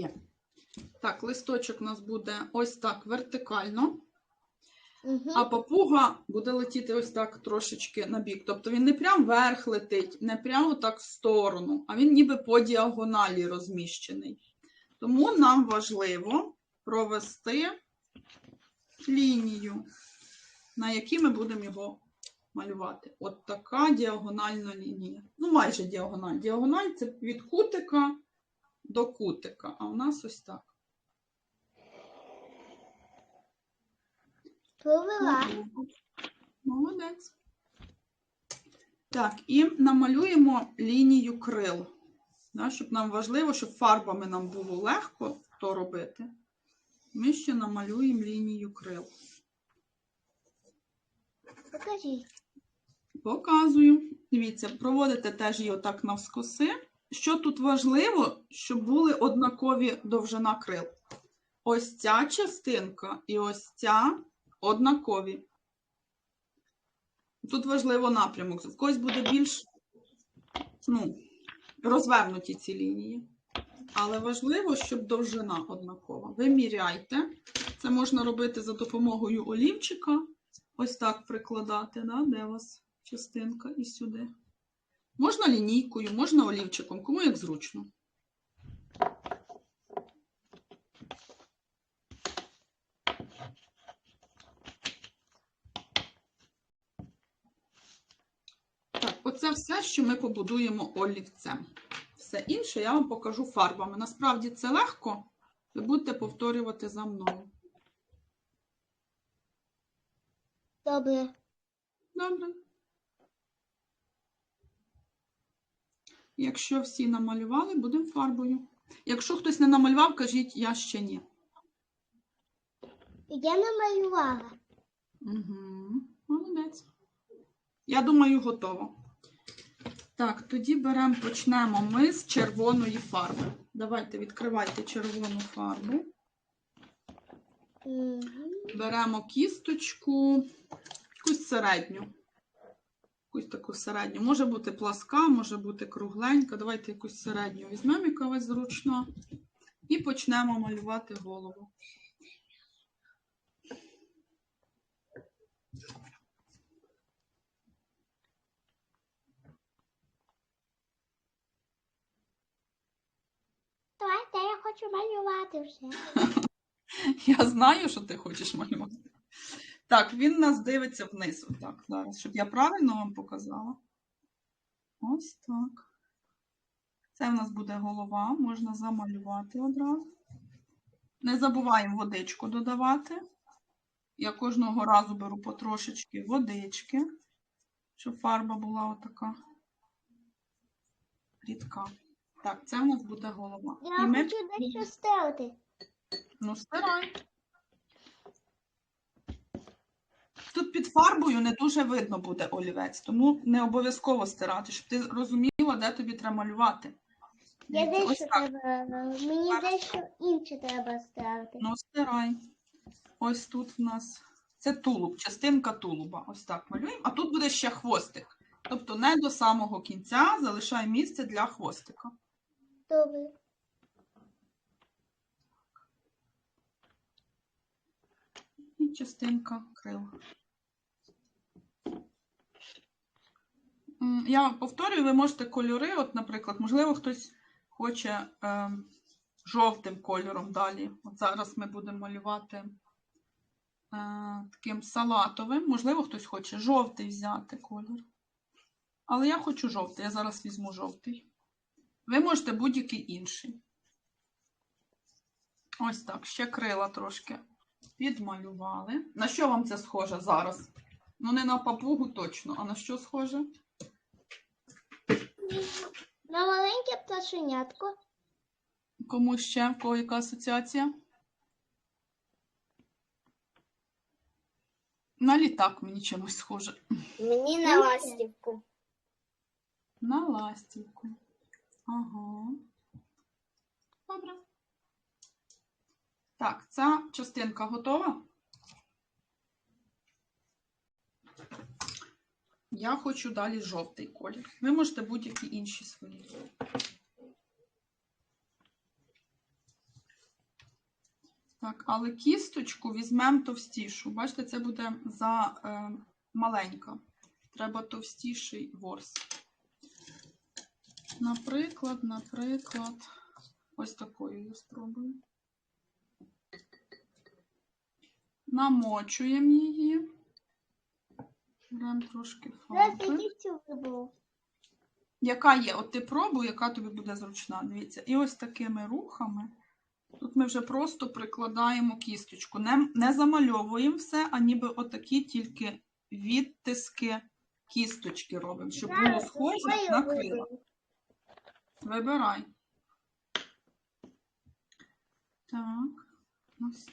Є. Так, листочок у нас буде ось так вертикально, Угу. а папуга буде летіти ось так трошечки на бік. Тобто він не прям вверх летить, не прямо так в сторону, а він ніби по діагоналі розміщений. Тому нам важливо провести лінію, на якій ми будемо його малювати. От така діагональна лінія. Ну, майже діагональ. Діагональ це від кутика до кутика, а у нас ось так. Провела. Молодець. Так, і намалюємо лінію крил. Да, щоб нам важливо, щоб фарбами нам було легко то робити. Ми ще намалюємо лінію крил. Покажи. Показую. Дивіться, проводите теж її отак навскоси. Що тут важливо, щоб були однакові довжина крил. Ось ця частинка і ось ця однакові. Тут важливо напрямок. В когось буде більш ну, розвернуті ці лінії. Але важливо, щоб довжина однакова. Ви міряйте. Це можна робити за допомогою олівчика. Ось так прикладати, да? де у вас частинка і сюди. Можна лінійкою, можна олівчиком, кому як зручно. Так, оце все, що ми побудуємо олівцем. Все інше я вам покажу фарбами. Насправді це легко. Ви будете повторювати за мною. Добре. Добре. Якщо всі намалювали, будемо фарбою. Якщо хтось не намалював, кажіть я ще ні. Я намалювала. Угу. Молодець. Я думаю, готово. Так, тоді беремо, почнемо ми з червоної фарби. Давайте відкривайте червону фарбу. Угу. Беремо кісточку, якусь середню. Якусь таку середню. Може бути пласка, може бути кругленька. Давайте якусь середню візьмемо, яка вас зручна. І почнемо малювати голову. Давайте, я хочу малювати вже. Я знаю, що ти хочеш малювати. Так, він нас дивиться вниз. Отак, зараз, щоб я правильно вам показала. Ось так. Це в нас буде голова, можна замалювати одразу. Не забуваємо водичку додавати. Я кожного разу беру потрошечки водички, щоб фарба була отака рідка. Так, це в нас буде голова. Я І ми хочу дещо стерти. Ну, стирай. Тут під фарбою не дуже видно буде олівець, тому не обов'язково стирати, щоб ти розуміла, де тобі треба малювати. Я дещо треба. Мені дещо інше треба стерти. Ну, стирай. Ось тут в нас. Це тулуб, частинка тулуба. Ось так малюємо. А тут буде ще хвостик. Тобто не до самого кінця залишай місце для хвостика. Добре. І частинка крил. Я повторюю, ви можете кольори, от, наприклад, можливо, хтось хоче е, жовтим кольором далі. От зараз ми будемо малювати е, таким салатовим. Можливо, хтось хоче жовтий взяти кольор. Але я хочу жовтий, я зараз візьму жовтий. Ви можете будь-який інший. Ось так, ще крила трошки підмалювали. На що вам це схоже зараз? Ну, не на папугу точно, а на що схоже? На маленьке пташенятко. Кому ще? В кого яка асоціація? На літак мені чимось схоже. Мені на ластівку. На ластівку. Ага. Добре. Так, ця частинка готова. Я хочу далі жовтий колір. Ви можете будь-які інші свої. Так, але кісточку візьмемо товстішу. Бачите, це буде за е, маленька. Треба товстіший ворс. Наприклад, наприклад, ось такою я спробую. Намочуємо її. Беремо трошки фарби. Яка є? От ти пробуй, яка тобі буде зручна. Дивіться. І ось такими рухами. Тут ми вже просто прикладаємо кісточку. Не, не замальовуємо все, а ніби отакі тільки відтиски кісточки робимо, щоб було схоже на крила. Вибирай. Так. Ось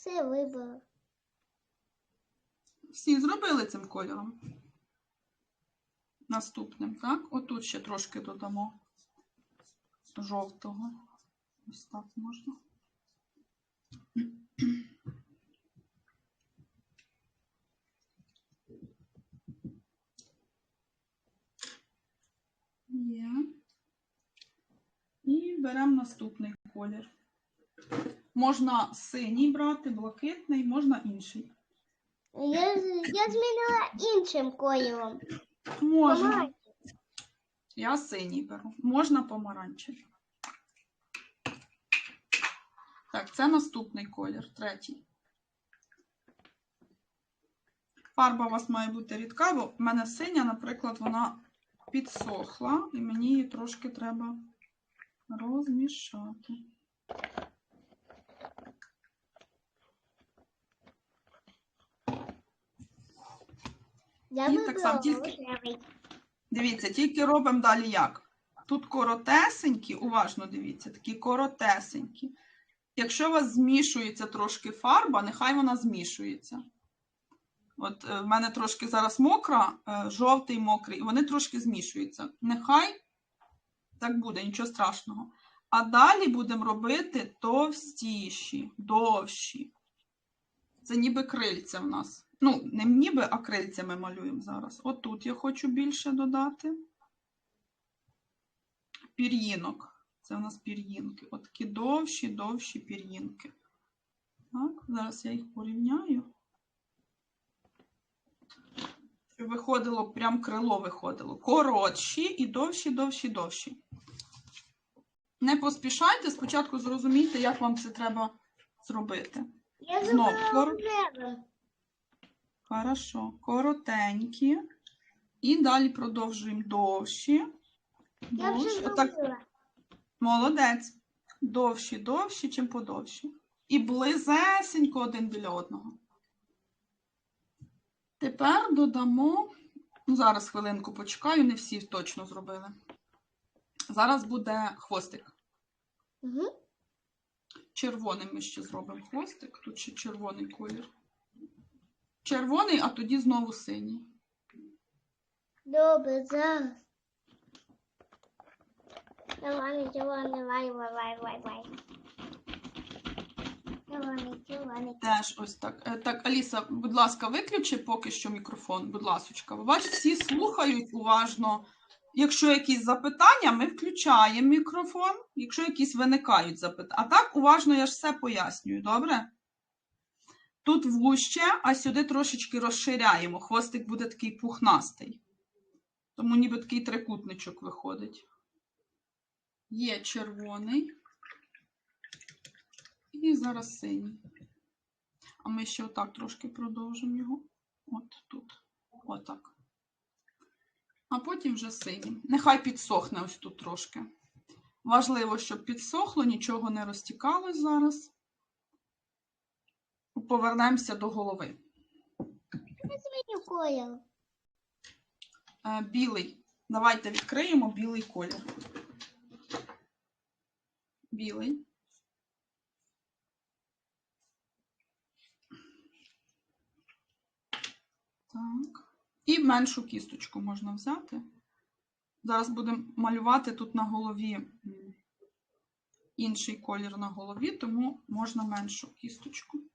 Все вибрав. Всі зробили цим кольором. Наступним, так? Отут ще трошки додамо жовтого. Ось так можна. Є. І беремо наступний колір. Можна синій брати, блакитний, можна інший. Я, я змінила іншим кольором. Можна. Я синій беру. Можна помаранчевий. Так, це наступний колір, третій. Фарба у вас має бути рідка, бо в мене синя, наприклад, вона підсохла, і мені її трошки треба розмішати. Я І так само, тільки- Дивіться, тільки робимо далі як. Тут коротесенькі, уважно дивіться, такі коротесенькі. Якщо у вас змішується трошки фарба, нехай вона змішується. От е, в мене трошки зараз мокра, е, жовтий мокрий, і вони трошки змішуються. Нехай так буде, нічого страшного. А далі будемо робити товстіші, довші. Це ніби крильця в нас. Ну, не ніби, а крильця ми малюємо зараз. От тут я хочу більше додати. Пір'їнок. Це у нас пір'їнки. От такі довші, довші пір'їнки. Так, зараз я їх порівняю. Виходило, прям крило виходило. Коротші і довші, довші, довші. Не поспішайте, спочатку зрозумійте, як вам це треба зробити. Я Знов, вибрала кор- рожевий. Хорошо. Коротенькі. І далі продовжуємо довші. Я вже. Отак, зробила. молодець. Довші, довші, чим подовші. І близесенько один біля одного. Тепер додамо. Ну, зараз хвилинку почекаю, не всі точно зробили. Зараз буде хвостик. Угу. Червоним ми ще зробимо хвостик. Тут ще червоний колір. Червоний, а тоді знову синій. Добре, зараз. Давай, давай, давай, давай, давай, давай. Давай, давай. Теж ось так. Е, Так, Аліса, будь ласка, виключи поки що мікрофон, будь ласочка. Бачите, всі слухають уважно. Якщо якісь запитання, ми включаємо мікрофон, якщо якісь виникають запитання. А так уважно я ж все пояснюю, добре? Тут вужче, а сюди трошечки розширяємо. Хвостик буде такий пухнастий. Тому ніби такий трикутничок виходить. Є червоний. І зараз синій. А ми ще отак трошки продовжимо його. От тут. Отак. А потім вже синій. Нехай підсохне ось тут трошки. Важливо, щоб підсохло, нічого не розтікалось зараз. Повернемося до голови. Колір. Е, білий. Давайте відкриємо білий колір. Білий. Так. І меншу кісточку можна взяти. Зараз будемо малювати тут на голові інший колір на голові, тому можна меншу кісточку.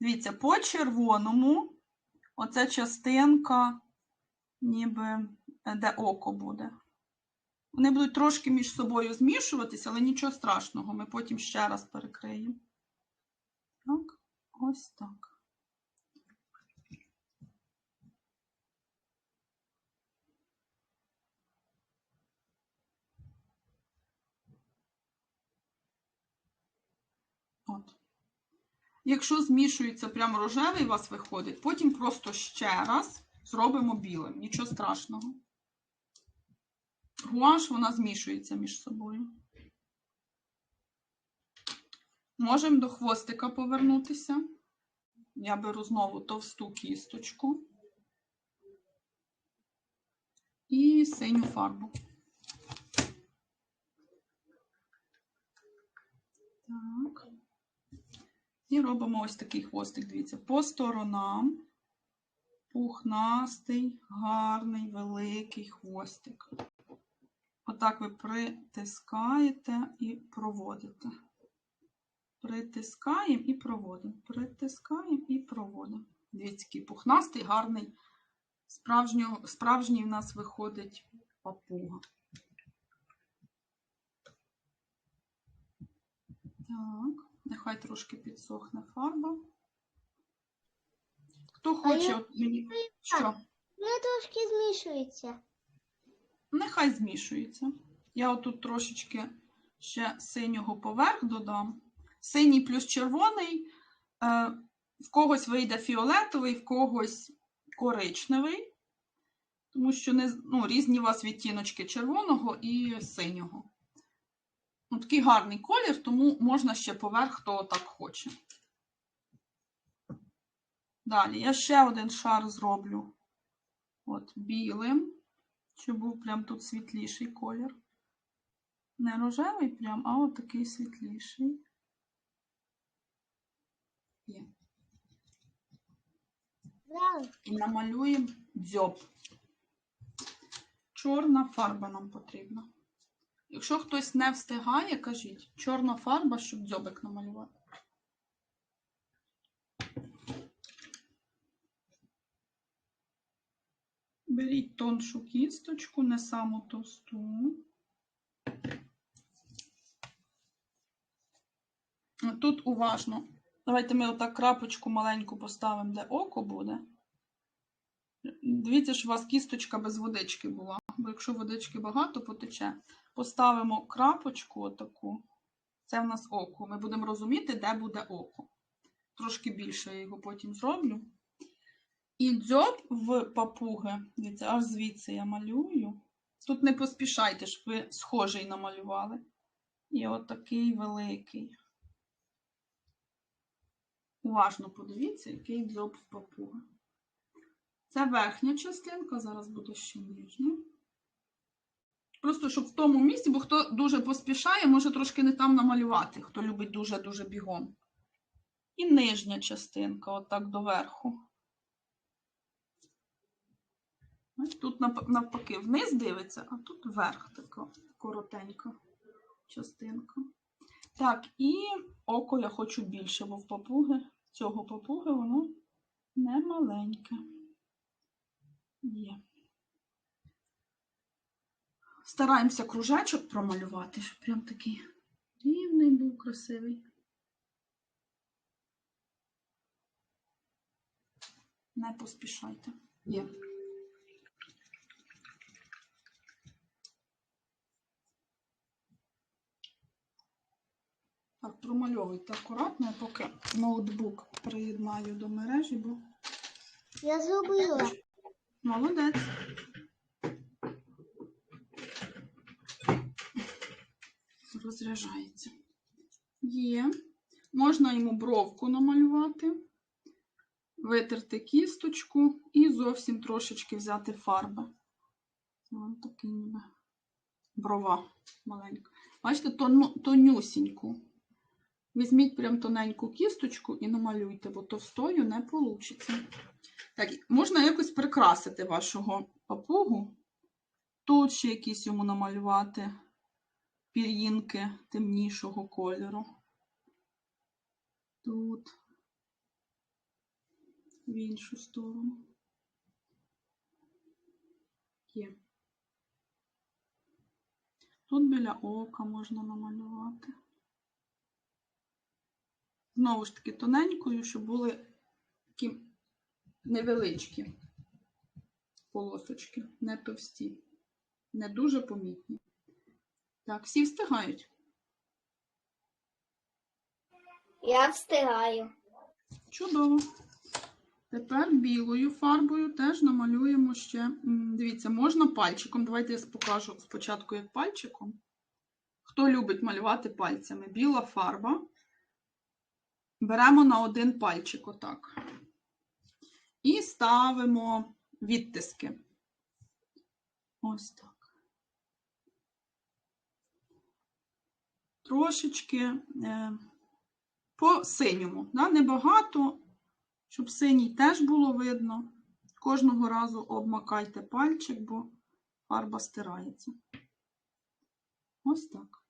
Дивіться, по червоному оця частинка, ніби е, де око буде. Вони будуть трошки між собою змішуватися, але нічого страшного. Ми потім ще раз перекриємо. Так, ось так. От. Якщо змішується прямо рожевий, у вас виходить, потім просто ще раз зробимо білим. Нічого страшного. Гуаш, вона змішується між собою. Можемо до хвостика повернутися. Я беру знову товсту кісточку і синю фарбу. Так. І робимо ось такий хвостик, дивіться, по сторонам. Пухнастий, гарний, великий хвостик. Отак ви притискаєте і проводите. Притискаємо і проводимо. Притискаємо і проводимо. Дивіться, який пухнастий, гарний. Справжнього, справжній в нас виходить папуга. Так, нехай трошки підсохне фарба. Хто хоче от мені. Що? Трошки змішуються. Нехай змішується. Я отут трошечки ще синього поверх додам. Синій плюс червоний. Е, в когось вийде фіолетовий, в когось коричневий. Тому що не, ну, різні у вас відтіночки червоного і синього. Ну, такий гарний колір, тому можна ще поверх, хто так хоче. Далі я ще один шар зроблю от білим, щоб був прям тут світліший колір. Не рожевий прям, а от такий світліший. Є. І намалюємо дзьоб. Чорна фарба нам потрібна. Якщо хтось не встигає, кажіть, чорна фарба, щоб дзьобик намалювати. Беріть тоншу кісточку, не саму товсту. Тут уважно. Давайте ми отак крапочку маленьку поставимо, де око буде. Дивіться, що у вас кісточка без водички була, бо якщо водички багато, потече. Поставимо крапочку отаку. Це в нас око. Ми будемо розуміти, де буде око. Трошки більше я його потім зроблю. І дзьоб в папуги, дивіться, аж звідси я малюю. Тут не поспішайте, щоб ви схожий намалювали. І отакий великий. Уважно подивіться, який дзьоб в папуги. Це верхня частинка, зараз буде ще нижня. Просто щоб в тому місці, бо хто дуже поспішає, може трошки не там намалювати, хто любить дуже-дуже бігом. І нижня частинка, отак доверху. Тут навпаки вниз дивиться, а тут вверх така коротенька частинка. Так, і око я хочу більше, бо в папуги, цього папуги воно не маленьке. Є. Стараємося кружечок промалювати, щоб прям такий рівний був, красивий. Не поспішайте. Є. Так, промальовуйте акуратно, я поки ноутбук приєднаю до мережі, бо Я зробила. Молодець. Розряджається. Є. Можна йому бровку намалювати, витерти кісточку і зовсім трошечки взяти фарби. Ось такий ніби брова маленька. Бачите, тонюсіньку. Візьміть прям тоненьку кісточку і намалюйте, бо товстою не вийде. Так, можна якось прикрасити вашого папугу. Тут ще якісь йому намалювати пір'їнки темнішого кольору. Тут. в іншу сторону. Є. Тут біля ока можна намалювати. Знову ж таки, тоненькою, щоб були такі невеличкі полосочки, не товсті, не дуже помітні. Так, всі встигають. Я встигаю. Чудово. Тепер білою фарбою теж намалюємо ще. Дивіться, можна пальчиком. Давайте я покажу спочатку, як пальчиком. Хто любить малювати пальцями? Біла фарба. Беремо на один пальчик, отак. І ставимо відтиски. Ось так. Трошечки е, по синьому. Да? Небагато, щоб синій теж було видно. Кожного разу обмакайте пальчик, бо фарба стирається. Ось так.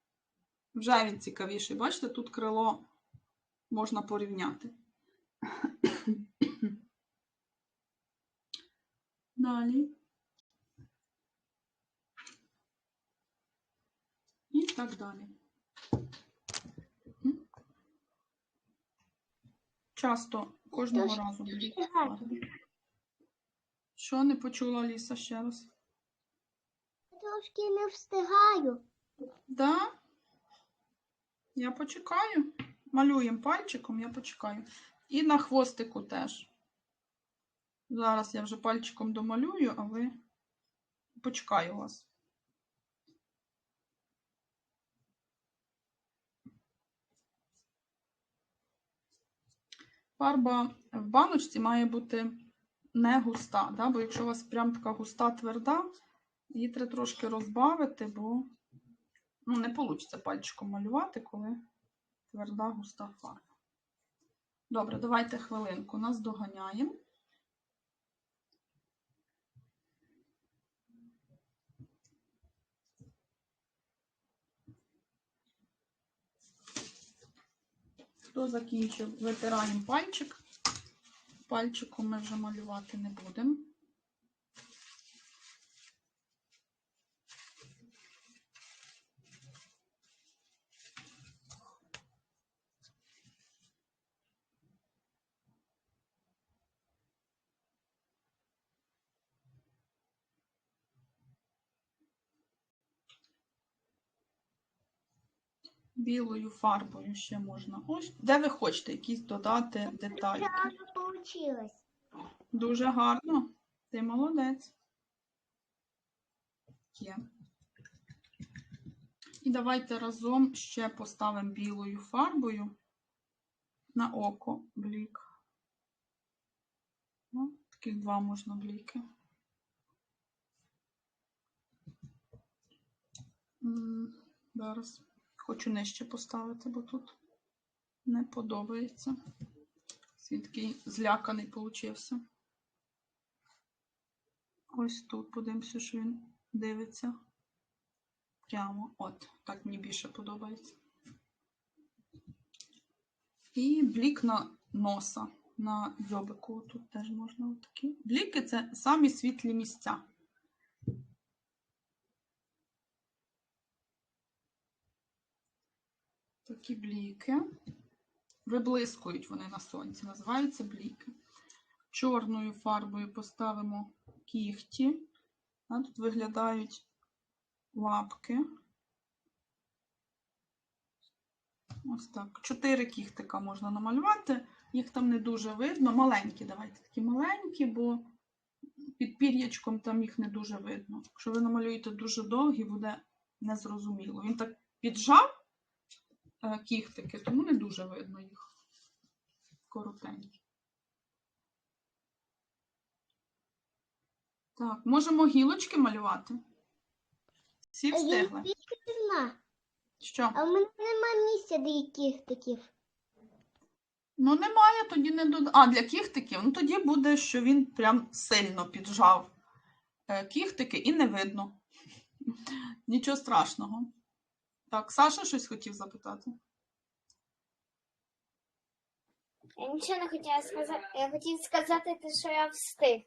Вже він цікавіший. Бачите, тут крило можна порівняти. Далі. І так далі. Часто кожного разу встигаю. Що не почула Ліса ще раз? Трошки не встигаю. Да? Я почекаю. Малюємо пальчиком, я почекаю. І на хвостику теж. Зараз я вже пальчиком домалюю, а ви почекаю вас. Фарба в баночці має бути не густа, да? бо якщо у вас прям така густа тверда, її треба трошки розбавити, бо ну, не вийде пальчиком малювати, коли тверда густа фарба. Добре, давайте хвилинку. Нас доганяємо. Хто закінчив, витираємо пальчик. Пальчиком ми вже малювати не будемо. Білою фарбою ще можна. Ось, де ви хочете якісь додати детальки. Зразу вийшло. Дуже гарно. Ти молодець. Є. І давайте разом ще поставимо білою фарбою на око блік. Ну, таких два можна бліки. Зараз хочу нижче поставити, бо тут не подобається. Він такий зляканий получився. Ось тут подивимося, що він дивиться. Прямо. От, так мені більше подобається. І блік на носа, на дзьобику. Тут теж можна отакі. Бліки це самі світлі місця. Такі бліки. Виблискують вони на сонці, називаються бліки. Чорною фарбою поставимо кігті. А, Тут виглядають лапки. Ось так. Чотири кіхтика можна намалювати. Їх там не дуже видно. Маленькі, давайте такі маленькі, бо під пір'ячком там їх не дуже видно. Якщо ви намалюєте дуже довгі, буде незрозуміло. Він так піджав кіхтики, тому не дуже видно їх. Коротенькі. Так, можемо гілочки малювати. Всі встигли. Що? А в мене нема місця для таких. Ну, немає, тоді не дод... А, для кіхтиків. Ну, тоді буде, що він прям сильно піджав е, кіхтики і не видно. Нічого страшного. Так, Саша щось хотів запитати. Я нічого не хотіла сказати. Я хотів сказати, те, що я встиг.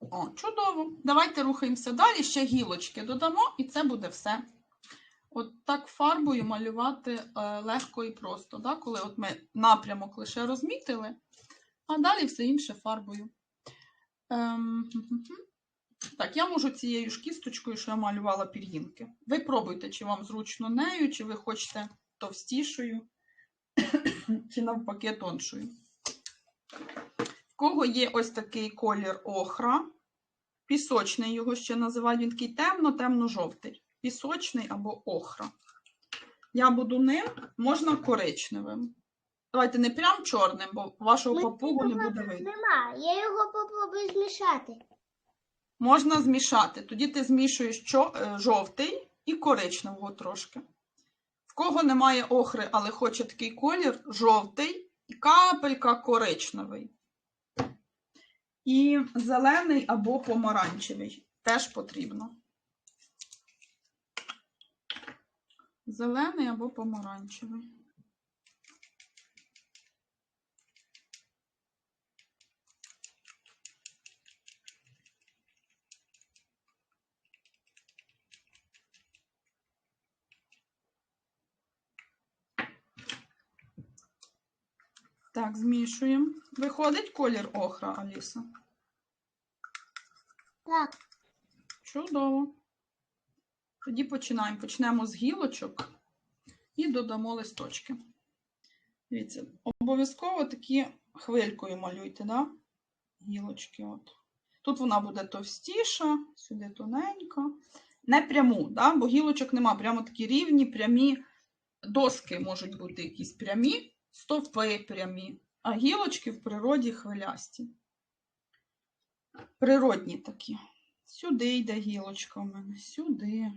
О, чудово. Давайте рухаємося далі. Ще гілочки додамо, і це буде все. От так фарбою малювати е, легко і просто, да? коли от ми напрямок лише розмітили, а далі все інше фарбою. Ем. Так, я можу цією ж кісточкою, що я малювала пір'їнки. Ви пробуйте, чи вам зручно нею, чи ви хочете товстішою, чи навпаки тоншою. В кого є ось такий колір охра, пісочний його ще називають, він такий темно-темно-жовтий. Пісочний або охра. Я буду ним, можна коричневим. Давайте не прям чорним, бо вашого папугу не буде видно. Нема. Я його попробую змішати. Можна змішати. Тоді ти змішуєш е, жовтий і коричневого трошки. В кого немає охри, але хоче такий колір, жовтий і капелька коричневий. І зелений або помаранчевий теж потрібно. Зелений або помаранчевий. Так, змішуємо. Виходить колір охра, Аліса. Так, Чудово. Тоді починаємо. Почнемо з гілочок і додамо листочки. Дивіться, обов'язково такі хвилькою малюйте, да? гілочки. От. Тут вона буде товстіша, сюди тоненька. Не пряму, да? бо гілочок нема. Прямо такі рівні, прямі доски можуть бути якісь прямі, стовпи прямі, а гілочки в природі хвилясті. Природні такі. Сюди йде гілочка у мене, сюди.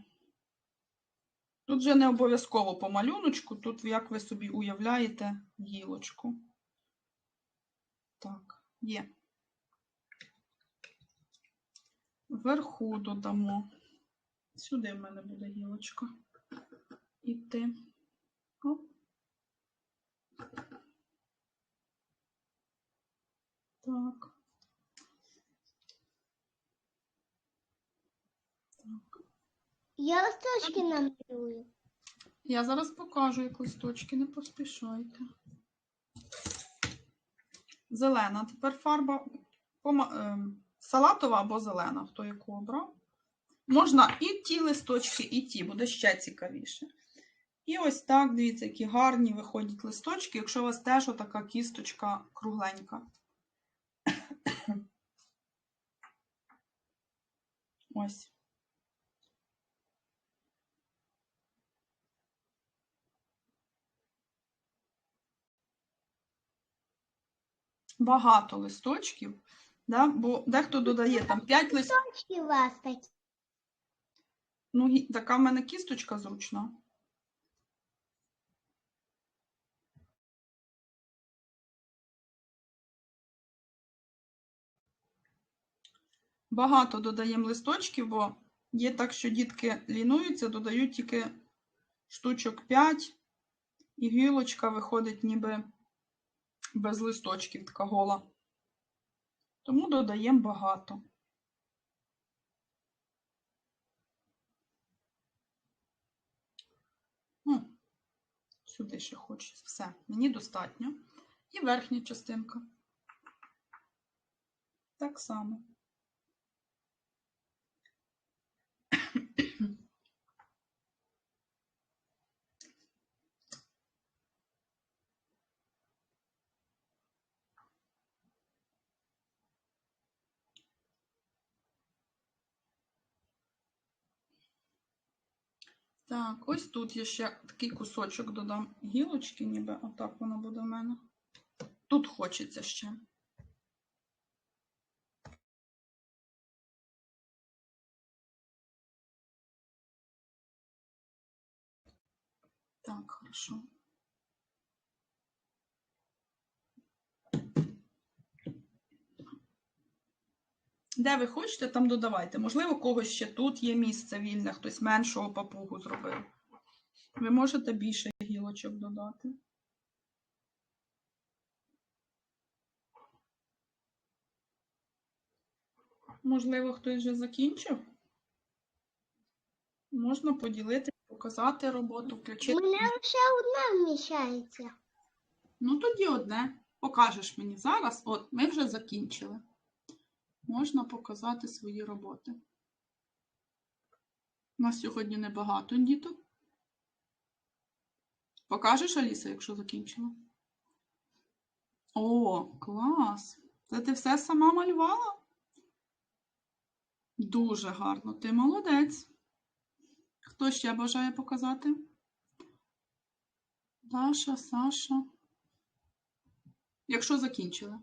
Тут вже не обов'язково по малюночку, тут як ви собі уявляєте гілочку. Так, є. Вверху додамо. Сюди в мене буде гілочка. Іти. Оп. Так. я листочки намалюю. Я зараз покажу, як листочки, не поспішайте. Зелена. Тепер фарба пома- ем, салатова або зелена, хто яку обрав. Можна і ті листочки, і ті, буде ще цікавіше. І ось так, дивіться, які гарні виходять листочки, якщо у вас теж така кісточка кругленька. Ось. Багато листочків, да? бо дехто додає там 5 листочків. У вас такі. Ну, така в мене кісточка зручна. Багато додаємо листочків, бо є так, що дітки лінуються, додають тільки штучок 5, і гілочка виходить ніби без листочків, така гола. Тому додаємо багато. Ну, сюди ще хочеться. Все, мені достатньо. І верхня частинка. Так само. Так, ось тут я ще такий кусочок додам гілочки, ніби отак воно буде в мене. Тут хочеться ще. Так, хорошо. Де ви хочете, там додавайте. Можливо, когось ще тут є місце вільне, хтось меншого папугу зробив. Ви можете більше гілочок додати. Можливо, хтось вже закінчив. Можна поділити, показати роботу, включити. У мене ще одна вміщається. Ну, тоді одне. Покажеш мені зараз. От, ми вже закінчили. Можна показати свої роботи. У нас сьогодні небагато діток. Покажеш, Аліса, якщо закінчила? О, клас! Це ти все сама малювала? Дуже гарно. Ти молодець. Хто ще бажає показати? Даша, Саша. Якщо закінчили.